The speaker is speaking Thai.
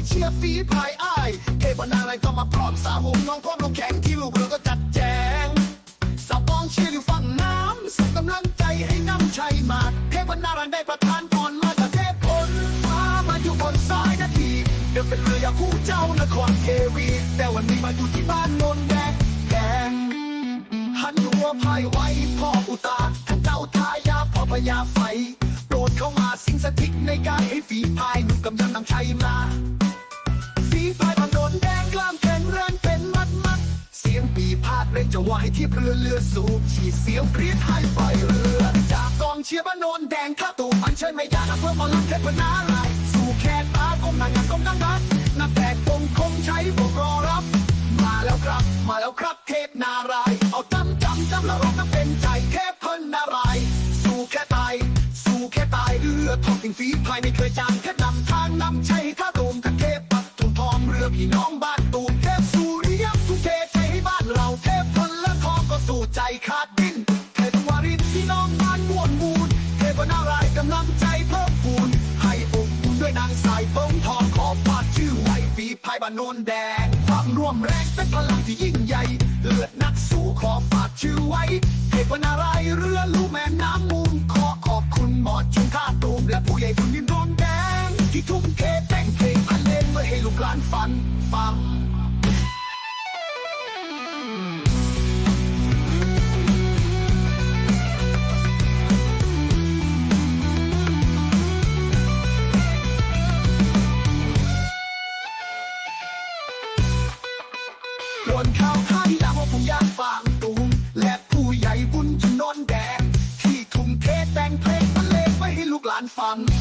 ยเชียร์ฝีพายอ้ายเทพนาอะไรก็มาพร้อมสาหงน้องพร้อมลงแข่งที่ลูกเรือก็จัดแจงสาวปองเชียร์อยู่ฝั่งน้ำส่งกำลังใจให้น้ำชัยมาเทพนารันได้ประทานพรมาจากเทพพลฟ้ามาอยู่บนสายนาทีเดินเป็นเรือยาคู่เจ้านครเทวี แต่วันนี้มาอยู่ที่บ้านนนแดงแดงหันหัวพายไว้พ่ออุตาท่านเจ้าทายาพ่อพญาไฟโปรดเข้ามาสิงสถิตในกายให้ฝีพายหนุ่มกำลังนำชัยมาาดเร่งจะว่าให้เทียบเรือเรือสูบฉีดเสียงกรี๊ดให้ไฟเรือ จากกองเชียร์บ้านโนนแดงข้าตูอันเชิญไม่ยากเพื่อมาลังเทพนาลายสู่แค่ตาก้มหน้างานก้มดังรักนักแตกคงคงใช้บกรอรับ มาแล้วครับ มาแล้วครับเทพนาราย เอาจำจำจำแล้วร้องน้ำเป็นใจเทพเพิ่นนาราย สู่แค่ตาย สู่แค่ตายเรือทองถึงฝีพายไม่เคยจางแค่นำทางนำชัยข้า บ้านโนนแดง ความร่วมแรงเป็นพลังที่ยิ่งใหญ่ เลือดนักสู้ขอฝากชื่อไว้เทพนารายเรือลูกแม่น้ำมูลขอขอบคุณหมอจุนข้าตูมและผู้ใหญ่คุณดินโดนแดง ที่ทุ่มเทแต่งเพลงพันเลนเมื่อให้ลูกหลานฟันฟัง ใ